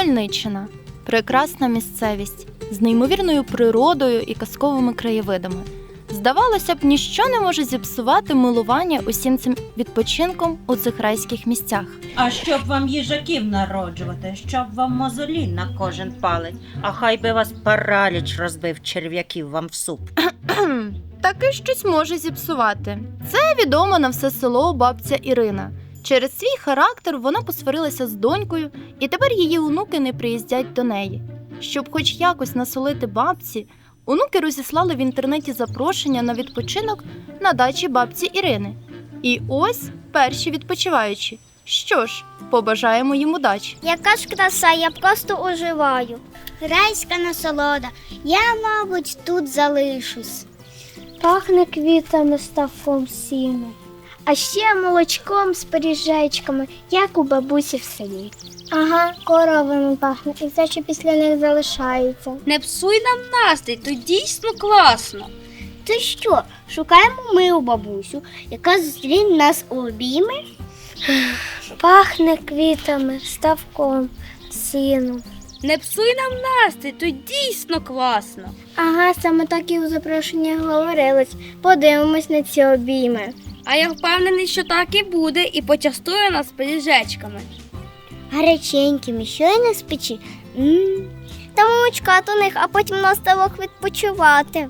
Хмельниччина прекрасна місцевість з неймовірною природою і казковими краєвидами. Здавалося б, ніщо не може зіпсувати милування усім цим відпочинком у цих райських місцях. А щоб вам їжаків народжувати, щоб вам мозолі на кожен палець, а хай би вас параліч розбив черв'яків вам в суп. Таки щось може зіпсувати. Це відомо на все село бабця Ірина. Через свій характер вона посварилася з донькою, і тепер її онуки не приїздять до неї. Щоб хоч якось насолити бабці, онуки розіслали в інтернеті запрошення на відпочинок на дачі бабці Ірини. І ось перші відпочиваючі. Що ж, побажаємо їм удачі. Яка ж краса, я просто оживаю. Райська насолода. Я, мабуть, тут залишусь. Пахне квітами ставком сіну. А ще молочком з пиріжечками, як у бабусі в селі. Ага, коровами пахне, і все, що після них залишається. Не псуй нам настрій, то дійсно класно. Ти що, шукаємо ми у бабусю, яка зустріне нас у обійми? Пахне квітами, ставком, сіном. Не псуй нам настрій, то дійсно класно. Ага, саме так і у запрошенні говорилось. Подивимось на ці обійми. А я впевнений, що так і буде, і почастує нас пиріжечками. Гаряченькими, щойно з печі. М. Та молочка до них, а потім на ставок відпочивати.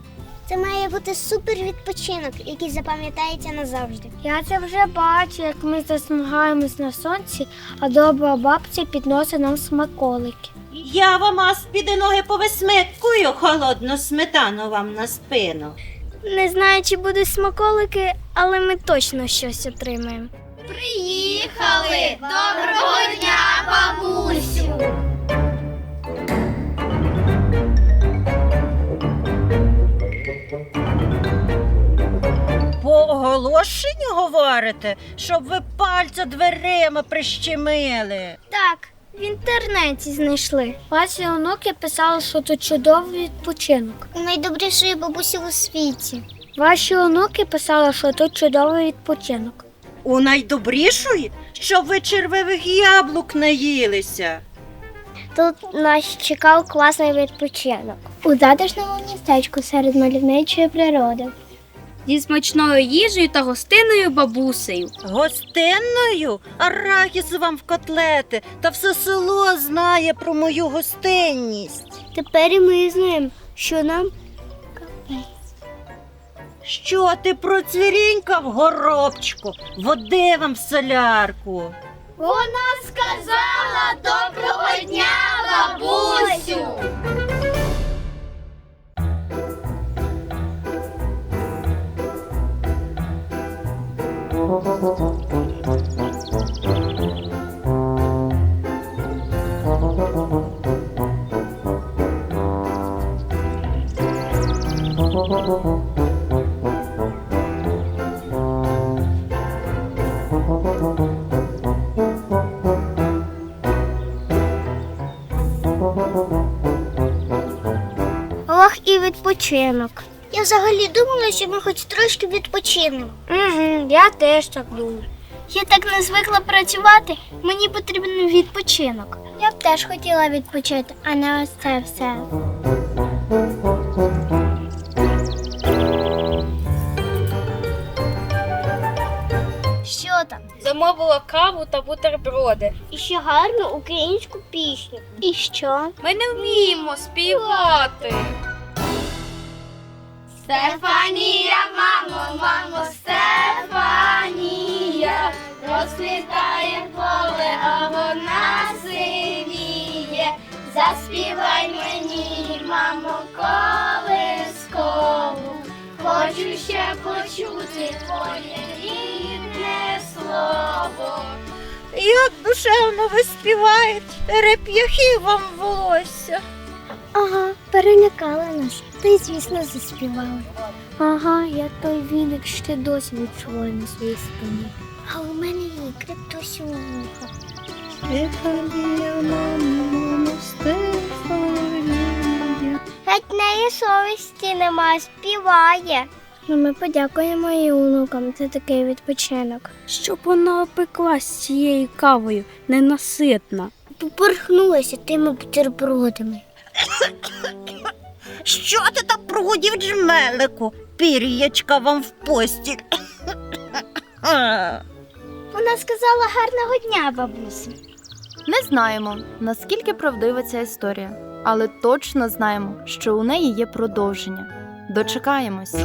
Це має бути супер відпочинок, який запам'ятається назавжди. Я це вже бачу, як ми засмагаємось на сонці, а добра бабця підносить нам смаколики. Я вам піди ноги повисмикую холодну сметану вам на спину. Не знаю, чи будуть смаколики, але ми точно щось отримаємо. Приїхали! Доброго дня, бабусю! По оголошенню говорите, щоб ви пальця дверима прищемили. Так, в інтернеті знайшли. Ваші онуки писали, що тут чудовий відпочинок. У найдобрішої бабусі у світі. Ваші онуки писали, що тут чудовий відпочинок. У найдобрішої, щоб ви червивих яблук наїлися. Тут нас чекав класний відпочинок. У затишному містечку серед мальовничої природи. Зі смачною їжею та гостинною бабусею. Гостинною? Арахіс вам в котлети, та все село знає про мою гостинність. Тепер і ми знаємо, що нам Що ти процвірінькав, горобчику? Води вам в солярку. Вона сказала доброго дня, бабусю. Ох, і відпочинок. Я взагалі думала, що ми хоч трошки відпочинемо. Угу, я теж так думаю. Я так не звикла працювати, мені потрібен відпочинок. Я б теж хотіла відпочити, а не ось це все. Що там? Замовила каву та бутерброди. І ще гарну українську пісню. І що? Ми не вміємо співати. Стефанія, мамо, мамо, Стефанія, розквітає поле, а вона сивіє. Заспівай мені, мамо, колискову, хочу ще почути твоє рідне слово. Як душевно ви співаєте, реп'яхи вам волосся. Ага, перелякала нас. Та й, звісно, заспівали. Ага, я той віник ще досі відчуваю на своїй спині. А у мене ікри досі у вуха. Геть неї совісті нема, співає. Ну, ми подякуємо її онукам за такий відпочинок. Щоб вона опеклась цією кавою, ненаситна. поперхнулася тими бутербродами. Що ти там прогудів джмелику? Пір'ячка вам в постіль. Вона сказала гарного дня, бабусю. Не знаємо, наскільки правдива ця історія, але точно знаємо, що у неї є продовження. Дочекаємось.